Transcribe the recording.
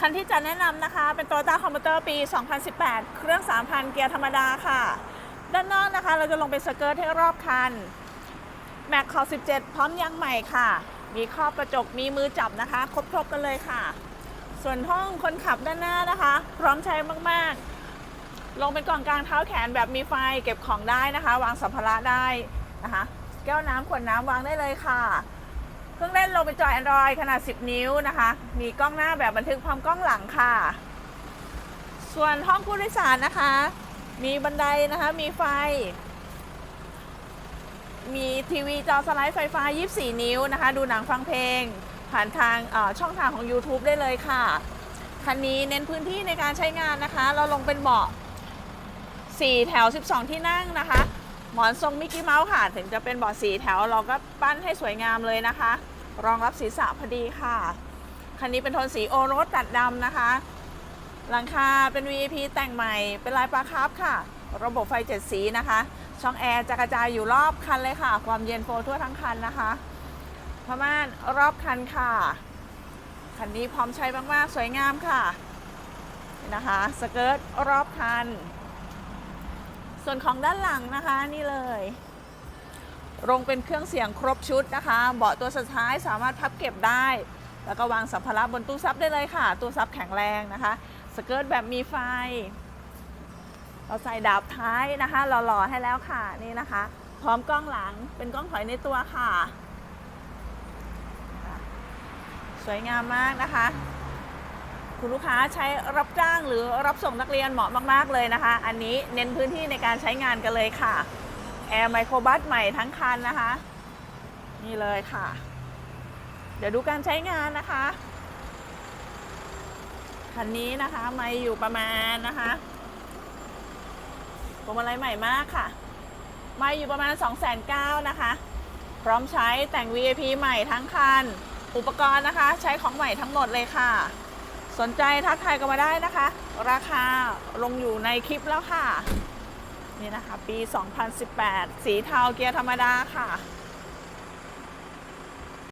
คันที่จะแนะนำนะคะ เป็น Toyota c o m p u t e r ปี 2018 เครื่อง 3,000 เกียร์ธรรมดาค่ะ ด้านนอกนะคะ เราจะลงเป็นสเกิร์ตให้รอบคัน แม็กขอบ17 พร้อมยางใหม่ค่ะ มีครอบกระจก มีมือจับนะคะ ครบๆกันเลยค่ะ ส่วนห้องคนขับด้านหน้านะคะ พร้อมใช้มากๆ ลงเป็นกล่องกลางเท้าแขนแบบมีไฟเก็บของได้นะคะ วางสัมภาระได้นะคะ แก้วน้ำขวดน้ำวางได้เลยค่ะ ลงเป็นจอ Android ขนาด 10 นิ้วนะคะ มีกล้องหน้าแบบบันทึกพร้อมกล้องหลังค่ะ ส่วนห้องผู้โดยสารนะคะ มีบันไดนะคะ มีไฟ มีทีวีจอสไลด์ไฟฟ้า 24 นิ้วนะคะ ดูหนังฟังเพลง ผ่านทางช่องทางของ YouTube ได้เลยค่ะ คันนี้เน้นพื้นที่ในการใช้งานนะคะ เราลงเป็นเบาะ 4 แถว 12 ที่นั่งนะคะหมอนทรงมิกกี้เมาส์ค่ะ ถึงจะเป็นเบาะสีแถวเราก็ปั้นให้สวยงามเลยนะคะ รองรับศีรษะพอดีค่ะ คันนี้เป็นโทนสีโอรสตัดดำนะคะ หลังคาเป็น VIP แต่งใหม่ เป็นลายปลาคาร์ฟค่ะ ระบบไฟเจ็ดสีนะคะ ช่องแอร์จะกระจายอยู่รอบคันเลยค่ะ ความเย็นโฟทั่วทั้งคันนะคะผ้าม่านรอบคันค่ะ คันนี้พร้อมใช้มากๆ สวยงามค่ะนะคะ สเกิร์ตรอบคัน ส่วนของด้านหลังนะคะนี่เลย ลงเป็นเครื่องเสียงครบชุดนะคะ เบาะตัวสุดท้ายสามารถพับเก็บได้ แล้วก็วางสัมภาระบนตู้ซับได้เลยค่ะ ตู้ซับแข็งแรงนะคะ สเกิร์ตแบบมีไฟ เราใส่ดาบท้ายนะคะหล่อๆให้แล้วค่ะนี่นะคะ พร้อมกล้องหลังเป็นกล้องถอยในตัวค่ะ สวยงามมากนะคะ คุณลูกค้าใช้รับจ้างหรือรับส่งนักเรียนเหมาะมาก ๆเลยนะคะ อันนี้เน้นพื้นที่ในการใช้งานกันเลยค่ะ แอร์ไมโครบัสใหม่ทั้งคันนะคะ นี่เลยค่ะ เดี๋ยวดูการใช้งานนะคะ คันนี้นะคะไม่อยู่ประมาณนะคะพวงมาลัยใหม่มากค่ะ ไม่อยู่ประมาณ 2 9 0 0 0นะคะ พร้อมใช้แต่ง VIP ใหม่ทั้งคัน อุปกรณ์นะคะ ใช้ของใหม่ทั้งหมดเลยค่ะ สนใจทักทายกันมาได้นะคะ ราคาลงอยู่ในคลิปแล้วค่ะ นี่นะคะ ปี 2018 สีเทาเกียร์ธรรมดาค่ะ